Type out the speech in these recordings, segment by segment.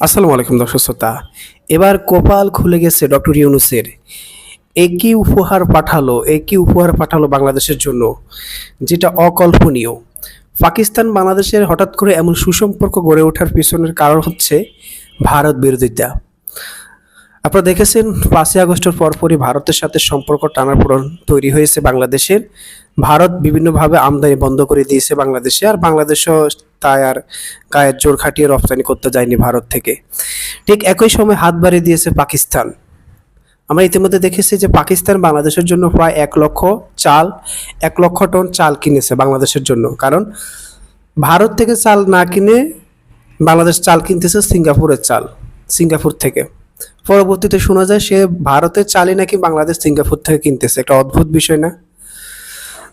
আসসালামু আলাইকুম দর্শক শ্রোতা। এবার কপাল খুলে গেছে ডক্টর ইউনুসের। একই উপহার পাঠালো, একই উপহার পাঠালো বাংলাদেশের জন্য, যেটা অকল্পনীয়। পাকিস্তান, বাংলাদেশের হঠাৎ করে এমন সুসম্পর্ক গড়ে ওঠার পিছনের কারণ হচ্ছে ভারত বিরোধিতা। আপনারা দেখেছেন পাঁচই আগস্টের পরপরই ভারতের সাথে সম্পর্ক টানাপোড়ন তৈরি হয়েছে বাংলাদেশের। ভারত বিভিন্নভাবে আমদানি বন্ধ করে দিয়েছে বাংলাদেশে আর বাংলাদেশও তাই আর গায়ের জোর খাটিয়ে রপ্তানি করতে যায়নি ভারত থেকে। ঠিক একই সময় হাত বাড়িয়ে দিয়েছে পাকিস্তান। আমরা ইতিমধ্যে দেখেছি যে পাকিস্তান বাংলাদেশের জন্য প্রায় এক লক্ষ চাল, এক লক্ষ টন চাল কিনেছে বাংলাদেশের জন্য। কারণ ভারত থেকে চাল না কিনে বাংলাদেশ চাল কিনতেছে সিঙ্গাপুরের চাল, সিঙ্গাপুর থেকে। পরবর্তীতে শোনা যায় সে ভারতের চালই নাকি বাংলাদেশ সিঙ্গাপুর থেকে কিনতেছে। একটা অদ্ভুত বিষয় না?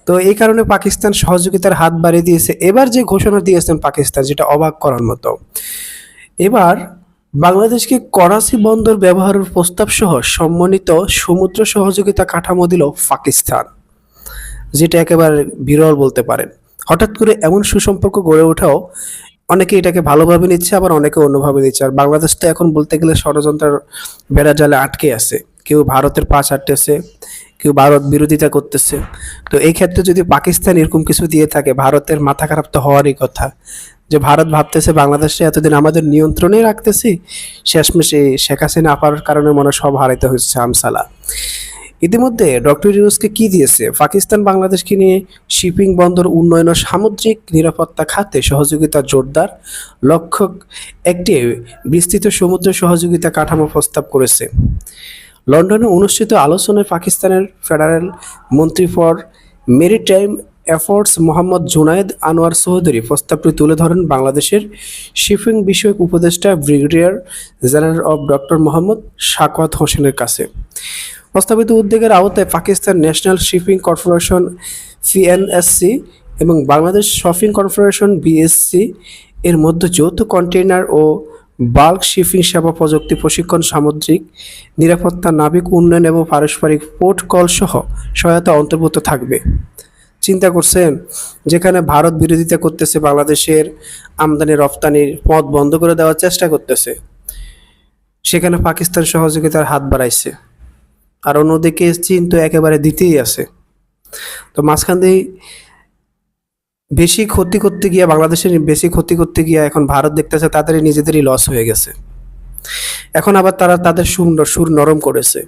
তো এই কারণে পাকিস্তান সহযোগিতার হাত বাড়িয়ে দিয়েছে। এবার যে ঘোষণা দিয়েছেন পাকিস্তান, যেটা অবাক করার মতো। এবার বাংলাদেশকে করাচি বন্দর ব্যবহারের প্রস্তাব সহ সম্মানিত সমুদ্র সহযোগিতা কাঠামো দিল পাকিস্তান, যেটা একেবারে বিরল বলতে পারেন। হঠাৎ করে এমন সুসম্পর্ক গড়ে ওঠাও অনেকে এটাকে ভালোভাবে নিচ্ছে, আবার অনেকে অন্যভাবে নিচ্ছে। আর বাংলাদেশ তো এখন বলতে গেলে ষড়যন্ত্রের বেড়া জালে আটকে আছে। কেউ ভারতের পা ছাড়তেছে কেউ ভারত বিরোধিতা করতেছে। তো এই ক্ষেত্রে যদি পাকিস্তান এরকম কিছু দিয়ে থাকে, ভারতের মাথা খারাপ তো হওয়ারই কথা। যে ভারত ভাবতেছে, বাংলাদেশে এতদিন আমাদের নিয়ন্ত্রণেই রাখতেছি, শেষমেশে শেখ হাসিনা আপার কারণে মনে সব হারাইতে হচ্ছে আমসালা। ইতিমধ্যে ডক্টর ইউনুসকে কি দিয়েছে? পাকিস্তান, বাংলাদেশকে নিয়ে শিপিং বন্দর, উন্নয়ন ও সামুদ্রিক নিরাপত্তা খাতে সহযোগিতা জোরদার। লক্ষ্য, একটি বিস্তৃত সমুদ্র সহযোগিতা কাঠামো প্রস্তাব করেছে। লন্ডনে অনুষ্ঠিত আলোচনায় পাকিস্তানের ফেডারেল মন্ত্রী for maritime efforts Mohammad Junaid Anwar Chowdhury প্রস্তাবটি তুলে ধরেন বাংলাদেশের শিপিং বিষয়ক উপদেষ্টা ব্রিগেডিয়ার জেনারেল অব ডক্টর মোহাম্মদ শাকওয়াত হোসেনের কাছে। প্রস্তাবিত উদ্যোগের আওতায় Pakistan national shipping corporation CNSC এবং বাংলাদেশ শপিং কর্পোরেশন বিএসসি এর মধ্যে যৌথ কন্টেইনার ও বাল্ক শিপিং সেবা প্রযুক্তি প্রশিক্ষণ সামুদ্রিক নিরাপত্তা, নাবিক উন্নয়ন এবং পারস্পরিক পোর্ট কল সহ সহায়তা অন্তর্ভুক্ত থাকবে। চিন্তা করছেন, যেখানে ভারত বিরোধিতা করতেছে, বাংলাদেশের আমদানি রপ্তানির পথ বন্ধ করে দেওয়ার চেষ্টা করতেছে। সেখানে পাকিস্তান সহযোগিতার হাত বাড়াইছে। আর অন্যদিকে চীন তো একেবারে দিতেই আছে। তো মাঝখান দিয়ে বেশি ক্ষতি করতে গিয়ে, বাংলাদেশের বেশি ক্ষতি করতে গিয়ে এখন ভারত দেখতেছে তাদেরই নিজেদেরই লস হয়ে গেছে। এখন আবার তারা তাদের সুর সুর নরম করেছে।